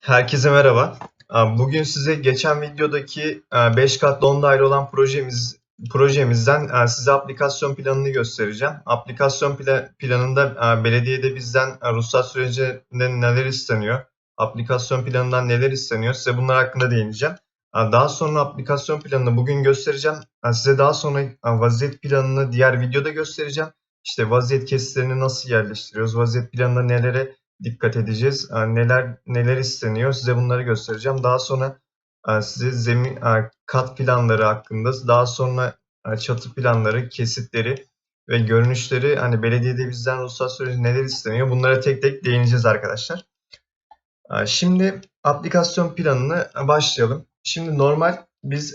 Herkese merhaba. Bugün size geçen videodaki 5 katlı 10 daire olan projemiz projemizden size aplikasyon planını göstereceğim. Aplikasyon pla- planında belediyede bizden ruhsat sürecinde neler isteniyor, aplikasyon planından neler isteniyor size bunlar hakkında değineceğim. Daha sonra aplikasyon planını bugün göstereceğim. Size daha sonra vaziyet planını diğer videoda göstereceğim. İşte vaziyet kesitlerini nasıl yerleştiriyoruz, vaziyet planında nelere dikkat edeceğiz. E, neler neler isteniyor size bunları göstereceğim. Daha sonra e, size zemin e, kat planları hakkında, daha sonra çatı planları, kesitleri ve görünüşleri hani belediyede bizden ruhsat süreci neler isteniyor bunlara tek tek değineceğiz arkadaşlar. Şimdi aplikasyon planını başlayalım. Şimdi normal biz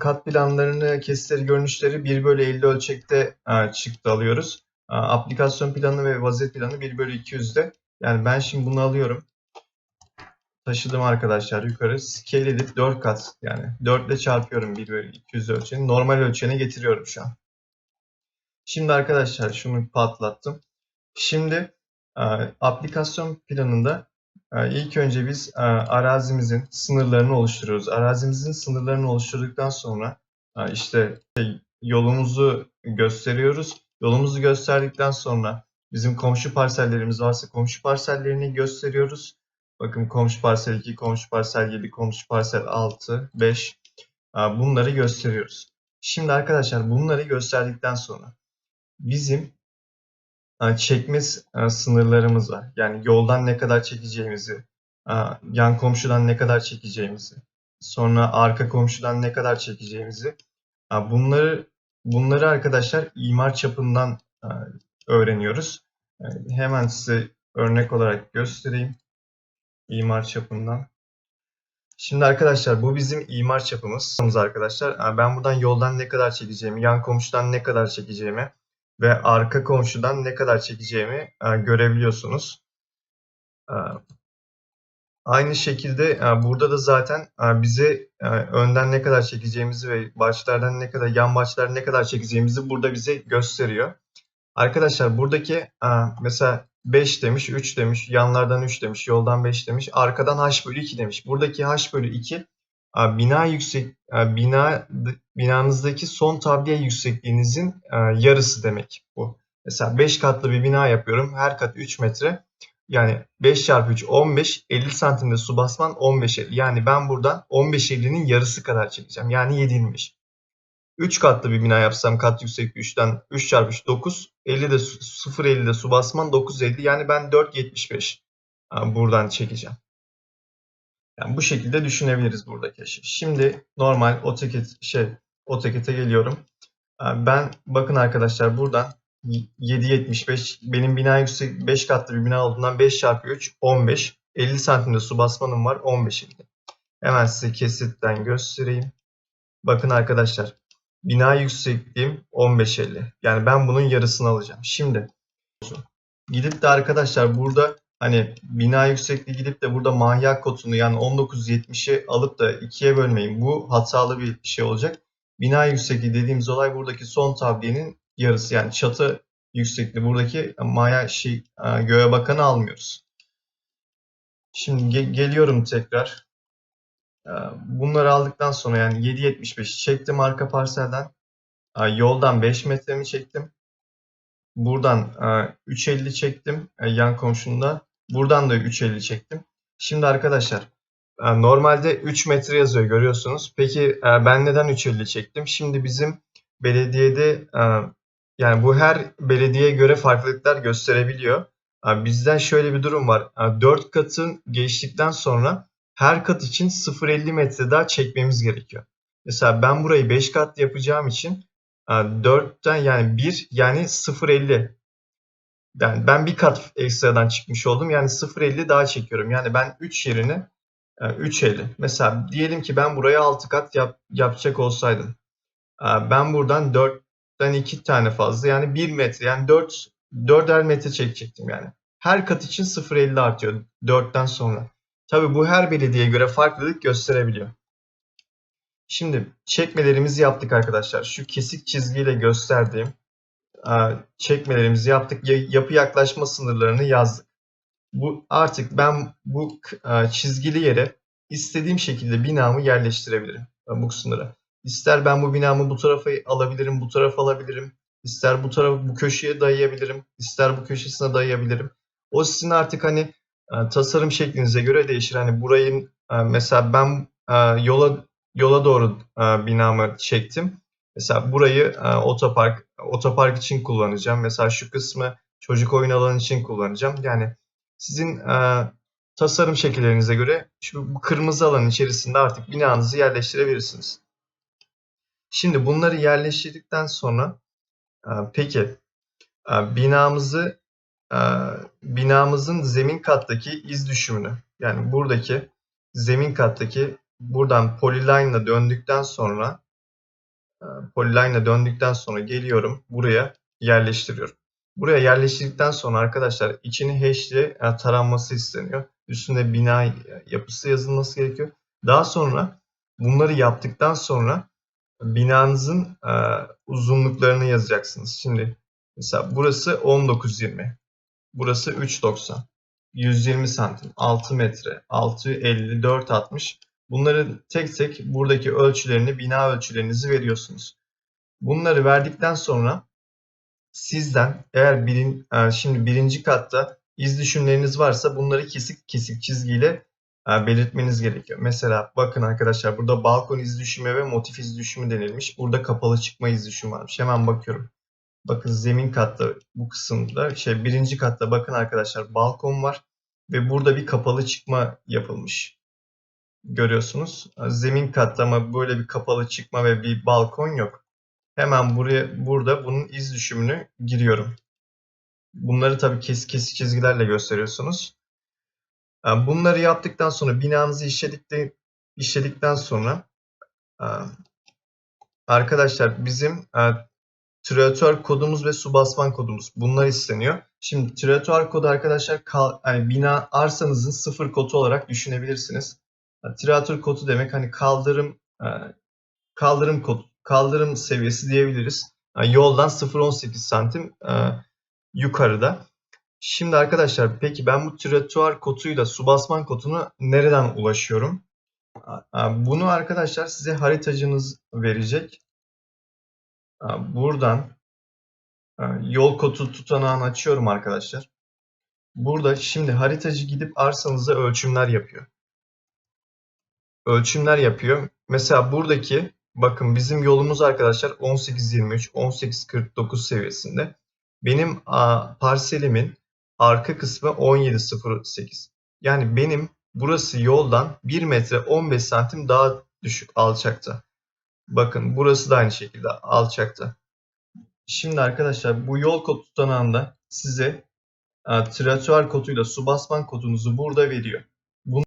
kat planlarını, kesitleri, görünüşleri 1 bölü 50 ölçekte çıktı alıyoruz. Aplikasyon planı ve vaziyet planı 1 bölü 200'de yani ben şimdi bunu alıyorum. Taşıdım arkadaşlar yukarı. Scale edip 4 kat yani 4 ile çarpıyorum 1 bölü 200 ölçeğini. Normal ölçeğine getiriyorum şu an. Şimdi arkadaşlar şunu patlattım. Şimdi e, aplikasyon planında e, ilk önce biz e, arazimizin sınırlarını oluşturuyoruz. Arazimizin sınırlarını oluşturduktan sonra işte yolumuzu gösteriyoruz. Yolumuzu gösterdikten sonra Bizim komşu parsellerimiz varsa komşu parsellerini gösteriyoruz. Bakın komşu parsel 2, komşu parsel 7, komşu parsel 6, 5 bunları gösteriyoruz. Şimdi arkadaşlar bunları gösterdikten sonra bizim çekme sınırlarımız var. Yani yoldan ne kadar çekeceğimizi, yan komşudan ne kadar çekeceğimizi, sonra arka komşudan ne kadar çekeceğimizi bunları bunları arkadaşlar imar çapından öğreniyoruz. Yani hemen size örnek olarak göstereyim. İmar çapından. Şimdi arkadaşlar bu bizim imar çapımız arkadaşlar. Ben buradan yoldan ne kadar çekeceğimi, yan komşudan ne kadar çekeceğimi ve arka komşudan ne kadar çekeceğimi e, görebiliyorsunuz. E, aynı şekilde e, burada da zaten bize önden ne kadar çekeceğimizi ve başlardan ne kadar, yan başlar ne kadar çekeceğimizi burada bize gösteriyor. Arkadaşlar buradaki mesela 5 demiş, 3 demiş, yanlardan 3 demiş, yoldan 5 demiş, arkadan h bölü 2 demiş. Buradaki h bölü 2 bina yüksek bina binanızdaki son tabliye yüksekliğinizin yarısı demek bu. Mesela 5 katlı bir bina yapıyorum. Her kat 3 metre. Yani 5 çarpı 3 15. 50 santimde su basman 15 50. Yani ben buradan 15 50'nin yarısı kadar çekeceğim. Yani 7 25. 3 katlı bir bina yapsam kat yüksekliği 3'ten 3 çarpı 3 9. 50 de 0 50 de su basman 9 50. Yani ben 4 75 buradan çekeceğim. Yani bu şekilde düşünebiliriz buradaki işi. Şimdi normal AutoCAD şey AutoCAD'e geliyorum. Ben bakın arkadaşlar buradan 7.75 benim bina yüksek 5 katlı bir bina olduğundan 5 çarpı 3 15 50 santimde su basmanım var 15 50. Hemen size kesitten göstereyim. Bakın arkadaşlar Bina yüksekliğim 15.50. Yani ben bunun yarısını alacağım. Şimdi gidip de arkadaşlar burada hani bina yüksekliği gidip de burada mahya kotunu yani 19.70'i alıp da ikiye bölmeyin. Bu hatalı bir şey olacak. Bina yüksekliği dediğimiz olay buradaki son tabliyenin yarısı. Yani çatı yüksekliği buradaki maya şey e, göğe bakanı almıyoruz. Şimdi ge geliyorum tekrar. Ee, bunları aldıktan sonra yani 7.75 çektim arka parselden. Ee, yoldan 5 metremi çektim. Buradan 3.50 e, çektim e, yan komşunda. Buradan da 3.50 çektim. Şimdi arkadaşlar e, normalde 3 metre yazıyor görüyorsunuz. Peki ben neden 3.50 çektim? Şimdi bizim belediyede yani bu her belediyeye göre farklılıklar gösterebiliyor. Bizden şöyle bir durum var. 4 katın geçtikten sonra her kat için 0.50 metre daha çekmemiz gerekiyor. Mesela ben burayı 5 kat yapacağım için 4'ten yani 1 yani 0.50 yani ben bir kat ekstradan çıkmış oldum. Yani 0.50 daha çekiyorum. Yani ben 3 yerine 3.50. Mesela diyelim ki ben buraya 6 kat yap, yapacak olsaydım. Ben buradan 4'ten 2 tane fazla yani 1 metre yani 4 4'er metre çekecektim yani. Her kat için 0.50 artıyor 4'ten sonra. Tabi bu her belediyeye göre farklılık gösterebiliyor. Şimdi çekmelerimizi yaptık arkadaşlar. Şu kesik çizgiyle gösterdiğim çekmelerimizi yaptık. Yapı yaklaşma sınırlarını yazdık. Bu artık ben bu e, çizgili yere istediğim şekilde binamı yerleştirebilirim. e, Bu kısımlara. İster ben bu binamı bu tarafa alabilirim, bu tarafa alabilirim. İster bu tarafı bu köşeye dayayabilirim. ister bu köşesine dayayabilirim. O sizin artık hani e, tasarım şeklinize göre değişir. Hani burayı e, mesela ben e, yola yola doğru e, binamı çektim. Mesela burayı e, otopark otopark için kullanacağım. Mesela şu kısmı çocuk oyun alanı için kullanacağım. Yani sizin e, tasarım şekillerinize göre şu kırmızı alanın içerisinde artık binanızı yerleştirebilirsiniz. Şimdi bunları yerleştirdikten sonra e, peki e, binamızı e, binamızın zemin kattaki iz düşümünü yani buradaki zemin kattaki buradan polyline'la döndükten sonra e, polyline'la döndükten sonra geliyorum buraya yerleştiriyorum. Buraya yerleştirdikten sonra arkadaşlar içini hash ile e, taranması isteniyor. Üstünde bina yapısı yazılması gerekiyor. Daha sonra bunları yaptıktan sonra binanızın e, uzunluklarını yazacaksınız. Şimdi mesela burası 19.20. Burası 3.90. 120 santim, 6 metre, 6.50, 4.60. Bunları tek tek buradaki ölçülerini, bina ölçülerinizi veriyorsunuz. Bunları verdikten sonra sizden eğer birin, e, şimdi birinci katta iz düşümleriniz varsa bunları kesik kesik çizgiyle e, belirtmeniz gerekiyor. Mesela bakın arkadaşlar burada balkon iz düşümü ve motif iz düşümü denilmiş. Burada kapalı çıkma iz düşümü varmış. Hemen bakıyorum. Bakın zemin katta bu kısımda şey birinci katta bakın arkadaşlar balkon var ve burada bir kapalı çıkma yapılmış. Görüyorsunuz. Zemin katta ama böyle bir kapalı çıkma ve bir balkon yok. Hemen buraya burada bunun iz düşümünü giriyorum. Bunları tabii kesik kesik çizgilerle gösteriyorsunuz. Yani Bunları yaptıktan sonra binanızı işledikten, işledikten sonra e, arkadaşlar bizim türatör kodumuz ve su basman kodumuz bunlar isteniyor. Şimdi türatör kodu arkadaşlar kal, yani bina arsanızın sıfır kodu olarak düşünebilirsiniz. Türatör kodu demek hani kaldırım e, kaldırım kodu, kaldırım seviyesi diyebiliriz. Yani yoldan 0.18 santim e, yukarıda. Şimdi arkadaşlar peki ben bu türatuar koduyla su basman kodunu nereden ulaşıyorum? Bunu arkadaşlar size haritacınız verecek. A, Buradan e, yol kodu tutanağını açıyorum arkadaşlar. Burada şimdi haritacı gidip arsanıza ölçümler yapıyor. Ölçümler yapıyor. Mesela buradaki bakın bizim yolumuz arkadaşlar 18.23, 18.49 seviyesinde. Benim parselimin arka kısmı 17.08. Yani benim burası yoldan 1 metre 15 santim daha düşük alçakta. Bakın burası da aynı şekilde alçakta. Şimdi arkadaşlar bu yol kod tutanağında size e, tratuar koduyla su basman kodunuzu burada veriyor. Bunu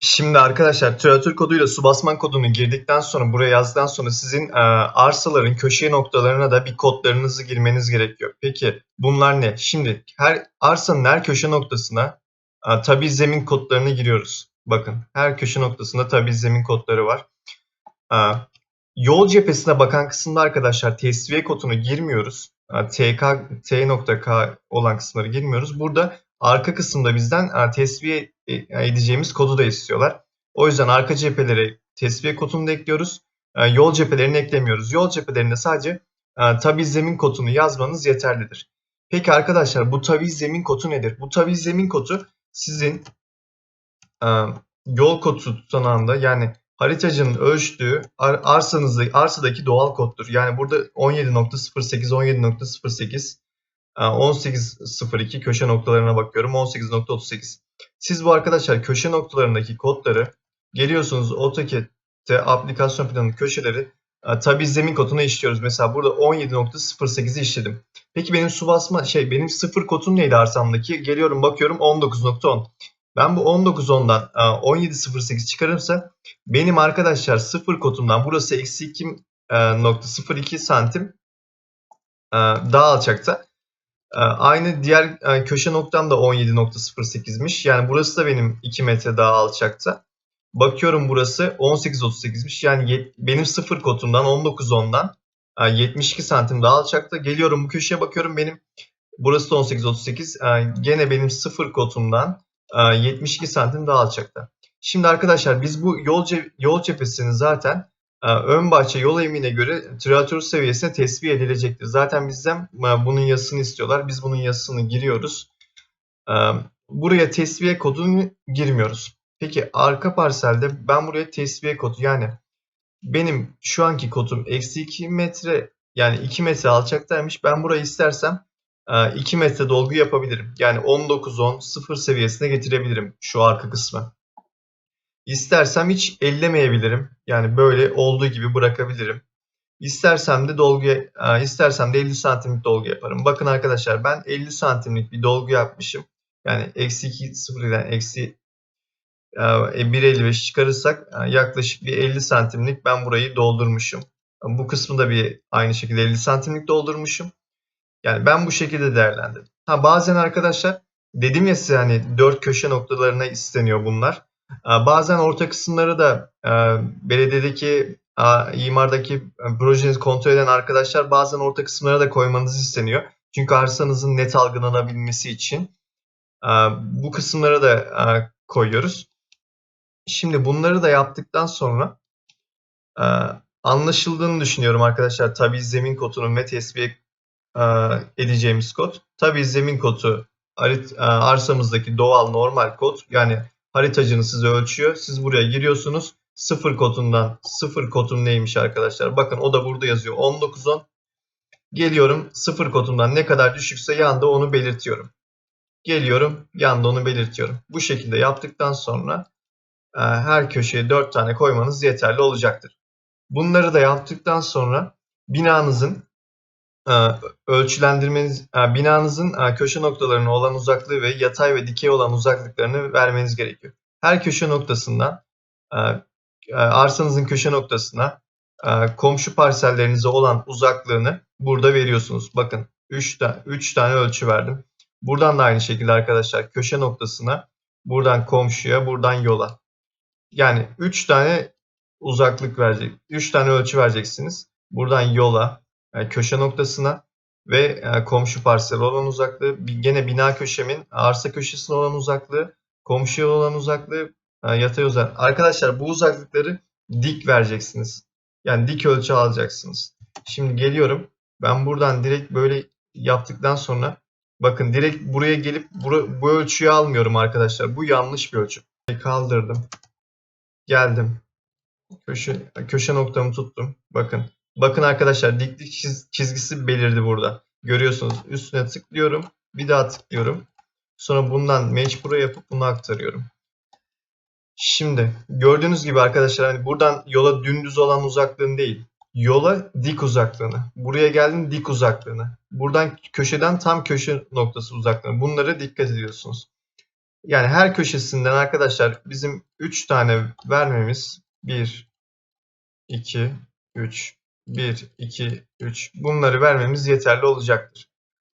Şimdi arkadaşlar travatör koduyla su basman kodunu girdikten sonra buraya yazdıktan sonra sizin e, arsaların köşe noktalarına da bir kodlarınızı girmeniz gerekiyor. Peki bunlar ne? Şimdi her arsanın her köşe noktasına e, tabi zemin kodlarını giriyoruz. Bakın her köşe noktasında tabi zemin kodları var. E, yol cephesine bakan kısımda arkadaşlar tesviye kodunu girmiyoruz. E, TK, T.K olan kısımları girmiyoruz. Burada arka kısımda bizden e, tesviye e, edeceğimiz kodu da istiyorlar. O yüzden arka cephelere tesviye kodunu da ekliyoruz. E, Yol cephelerini eklemiyoruz. Yol cephelerinde sadece e, tabi zemin kodunu yazmanız yeterlidir. Peki arkadaşlar bu tabi zemin kodu nedir? Bu tabi zemin kodu sizin yol kodu tutanağında yani haritacının ölçtüğü ar arsanızda, arsadaki doğal koddur. Yani burada 17.08, 17.08 e, 18.02 köşe noktalarına bakıyorum. 18.38. Siz bu arkadaşlar köşe noktalarındaki kodları geliyorsunuz AutoCAD'de aplikasyon planının köşeleri tabi zemin koduna işliyoruz. Mesela burada 17.08'i işledim. Peki benim su basma şey benim sıfır kodum neydi arsamdaki? Geliyorum bakıyorum 19.10. Ben bu 19.10'dan e, 17.08 çıkarırsa benim arkadaşlar sıfır kodumdan burası eksi 2.02 santim e, daha alçakta. Aynı diğer e, köşe noktam da 17.08'miş. Yani burası da benim 2 metre daha alçakta. Bakıyorum burası 18.38'miş. Yani benim sıfır kotumdan 19.10'dan e, 72 santim daha alçakta. Geliyorum bu köşeye bakıyorum benim Burası da 18-38. E, gene benim sıfır kotumdan e, 72 santim daha alçakta. Şimdi arkadaşlar biz bu yol, ce- yol cephesini zaten e, ön bahçe yol eğimine göre trilatör seviyesine tesbih edilecektir. Zaten bizden e, bunun yazısını istiyorlar. Biz bunun yazısını giriyoruz. E, buraya tesviye kodunu girmiyoruz. Peki arka parselde ben buraya tesviye kodu yani benim şu anki kodum eksi 2 metre yani 2 metre alçaktaymış. Ben burayı istersem 2 metre dolgu yapabilirim. Yani 19-10 0 seviyesine getirebilirim şu arka kısmı. İstersem hiç ellemeyebilirim. Yani böyle olduğu gibi bırakabilirim. İstersem de dolgu, e, istersem de 50 santimlik dolgu yaparım. Bakın arkadaşlar ben 50 santimlik bir dolgu yapmışım. Yani eksi 2 sıfırdan eksi e, 1.55 çıkarırsak e, yaklaşık bir 50 santimlik ben burayı doldurmuşum. Bu kısmı da bir aynı şekilde 50 santimlik doldurmuşum. Yani ben bu şekilde değerlendirdim. Ha bazen arkadaşlar dedim ya size hani dört köşe noktalarına isteniyor bunlar. Bazen orta kısımları da e, belediyedeki imardaki e, projenizi kontrol eden arkadaşlar bazen orta kısımlara da koymanızı isteniyor. Çünkü arsanızın net algılanabilmesi için e, bu kısımlara da koyuyoruz. Şimdi bunları da yaptıktan sonra anlaşıldığını düşünüyorum arkadaşlar. Tabii zemin kodunun ve tesbih e, edeceğimiz kod. Tabii zemin kodu e, arsamızdaki doğal normal kod. Yani haritacını size ölçüyor. Siz buraya giriyorsunuz. Sıfır kodundan sıfır kodun neymiş arkadaşlar? Bakın o da burada yazıyor. 19.10. Geliyorum sıfır kodundan ne kadar düşükse yanda onu belirtiyorum. Geliyorum yanda onu belirtiyorum. Bu şekilde yaptıktan sonra e, her köşeye 4 tane koymanız yeterli olacaktır. Bunları da yaptıktan sonra binanızın e, ölçülendirmeniz, e, binanızın e, köşe noktalarına olan uzaklığı ve yatay ve dikey olan uzaklıklarını vermeniz gerekiyor. Her köşe noktasından e, e, arsanızın köşe noktasına e, komşu parsellerinize olan uzaklığını burada veriyorsunuz. Bakın 3 ta 3 tane ölçü verdim. Buradan da aynı şekilde arkadaşlar köşe noktasına, buradan komşuya, buradan yola. Yani 3 tane uzaklık verecek. 3 tane ölçü vereceksiniz. Buradan yola, e, köşe noktasına ve e, komşu parsel olan uzaklığı, gene bina köşemin arsa köşesine olan uzaklığı, komşuya olan uzaklığı, e, yatay uzaklığı. Arkadaşlar bu uzaklıkları dik vereceksiniz. Yani dik ölçü alacaksınız. Şimdi geliyorum. Ben buradan direkt böyle yaptıktan sonra bakın direkt buraya gelip bu ölçüyü almıyorum arkadaşlar. Bu yanlış bir ölçü. Kaldırdım. Geldim. Köşe, köşe noktamı tuttum. Bakın. Bakın arkadaşlar diklik çiz- çizgisi belirdi burada. Görüyorsunuz. Üstüne tıklıyorum. Bir daha tıklıyorum. Sonra bundan Match Pro yapıp bunu aktarıyorum. Şimdi gördüğünüz gibi arkadaşlar hani buradan yola dümdüz olan uzaklığın değil. Yola dik uzaklığını. Buraya geldin dik uzaklığını. Buradan köşeden tam köşe noktası uzaklığını. Bunlara dikkat ediyorsunuz. Yani her köşesinden arkadaşlar bizim 3 tane vermemiz 1 2 3 1 2 3 bunları vermemiz yeterli olacaktır.